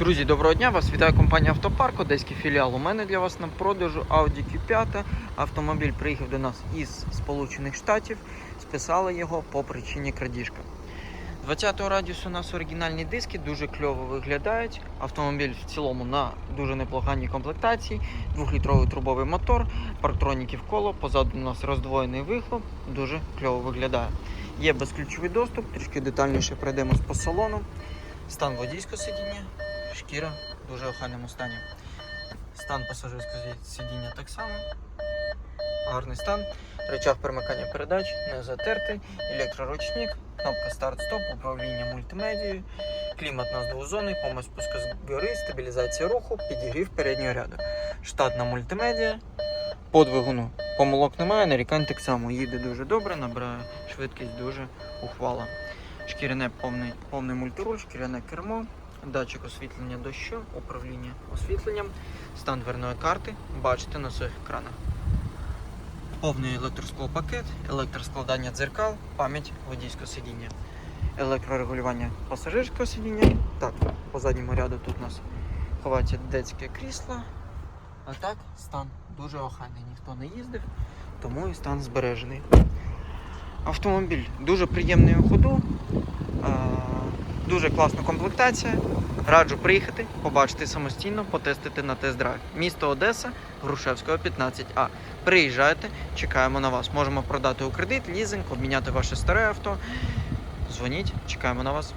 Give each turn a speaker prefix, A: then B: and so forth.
A: Друзі, доброго дня! Вас вітає компанія Автопарк, одеський філіал. У мене для вас на продажу Audi Q5. Автомобіль приїхав до нас із Сполучених Штатів. Списали його по причині крадіжка. 20-го радіусу у нас оригінальні диски, дуже кльово виглядають. Автомобіль в цілому на дуже непоганій комплектації. Двохлітровий трубовий мотор, парктроніків коло, позаду у нас роздвоєний вихлоп, дуже кльово виглядає. Є безключовий доступ, трішки детальніше пройдемось по салону. Стан водійського сидіння, шкіра в дуже охайному стані. Стан пасажирського сидіння так само. Гарний стан. Речах перемикання передач, не затертий, електроручник, кнопка старт-стоп, управління мультимедією, клімат на двозонний, помощь спуску з гори, стабілізація руху, підігрів переднього ряду. Штатна мультимедіа. По помилок немає, нарікань так само. Їде дуже добре, набирає швидкість дуже ухвала. Шкіряне повний, повний мультируль, шкіряне кермо, датчик освітлення дощу, управління освітленням, стан дверної карти, бачите на своїх екранах. Повний електросклопакет, електроскладання дзеркал, пам'ять водійського сидіння, електрорегулювання пасажирського сидіння. Так, по задньому ряду тут у нас ховається детське крісло. А так, стан дуже охайний, ніхто не їздив, тому і стан збережений. Автомобіль дуже приємний у ходу, дуже класна комплектація. Раджу приїхати, побачити самостійно, потестити на тест-драйв. Місто Одеса, Грушевського, 15А. Приїжджайте, чекаємо на вас. Можемо продати у кредит, лізинг, обміняти ваше старе авто. Дзвоніть, чекаємо на вас.